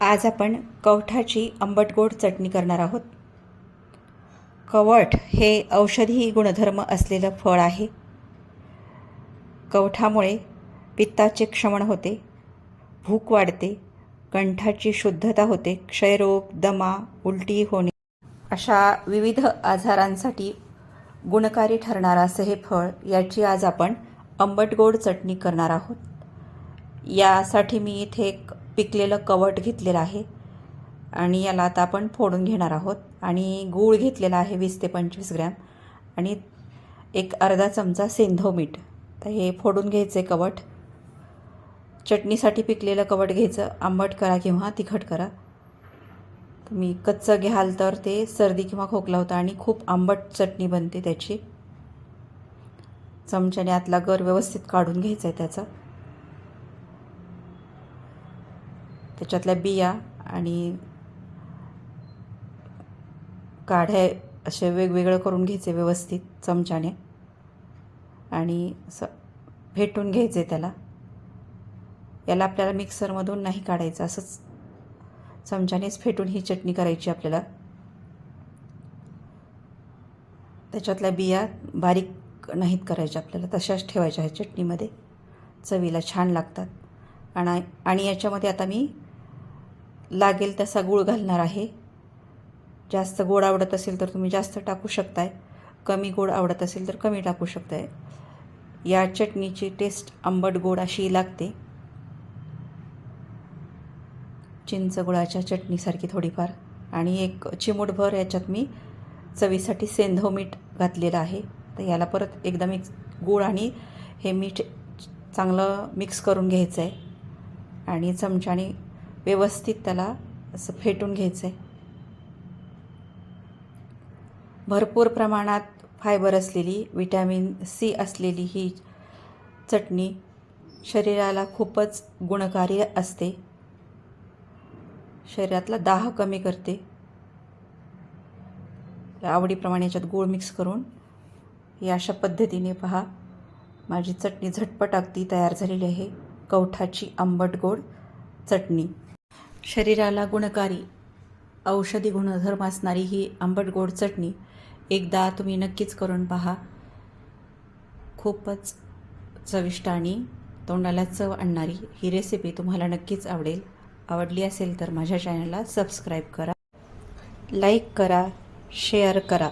आज आपण कवठाची आंबटगोड चटणी करणार आहोत. कवठ हे औषधी गुणधर्म असलेलं फळ आहे. कवठामुळे पित्ताचे क्षमण होते भूक वाढते कंठाची शुद्धता होते क्षयरोग दमा उलटी होणे. अशा विविध आजारांसाठी गुणकारी ठरणारं असं हे फळ याची आज आपण आंबटगोड चटणी करणार आहोत. यासाठी मी इथे एक पिकलेलं कवट घेतलेलं आहे आणि याला आता आपण फोडून घेणार आहोत. आणि गूळ घेतलेला आहे वीस ते पंचवीस ग्रॅम. आणि एक अर्धा चमचा सेंधव मीठ. तर हे फोडून घ्यायचे कवट. चटणीसाठी पिकलेलं कवट घ्यायचं. आंबट करा किंवा तिखट करा. तुम्ही कच्चं घ्याल तर ते सर्दी किंवा खोकला होता आणि खूप आंबट चटणी बनते त्याची. चमच्याने आतला गर व्यवस्थित काढून घ्यायचा आहे त्याचा. त्याच्यातल्या बिया आणि काढ्या असे वेगवेगळं करून घ्यायचे व्यवस्थित चमच्याने. आणि स फेटून घ्यायचे त्याला. याला आपल्याला मिक्सरमधून नाही काढायचं असंच चमच्यानेच फेटून ही चटणी करायची आपल्याला. त्याच्यातल्या बिया बारीक नाहीत करायच्या आपल्याला तशाच ठेवायच्या ह्या चटणीमध्ये. चवीला छान लागतात. आणि आणि याच्यामध्ये आता मी लागेल तसा गूळ घालणार आहे. जास्त गोड आवडत असेल तर तुम्ही जास्त टाकू शकताय. कमी गोड आवडत असेल तर कमी टाकू शकताय. या चटणीची टेस्ट आंबट गोड अशी लागते. चिंच गुळाच्या चटणीसारखी थोडीफार. आणि एक चिमूटभर याच्यात मी चवीसाठी सेंधव मीठ घातलेलं आहे. तर याला परत एकदा मिक्स गूळ आणि हे मीठ चांगलं मिक्स करून घ्यायचं आहे आणि चमच्याने व्यवस्थित त्याला असं फेटून घ्यायचं आहे भरपूर प्रमाणात फायबर असलेली विटॅमिन सी असलेली ही चटणी शरीराला खूपच गुणकारी असते. शरीरातला दाह कमी करते. आवडीप्रमाणे याच्यात गूळ मिक्स करून ही अशा पद्धतीने पहा. माझी चटणी झटपट अगदी तयार झालेली आहे. कवठाची आंबट गोड चटणी. शरीराला गुणकारी औषधी गुणधर्म असणारी ही आंबट गोड चटणी एकदा तुम्ही नक्कीच करून पहा. खूपच चविष्ट आणि तोंडाला चव आणणारी ही रेसिपी तुम्हाला नक्कीच आवडेल. आवडली असेल तर माझ्या चॅनलला सबस्क्राईब करा. लाईक करा शेअर करा.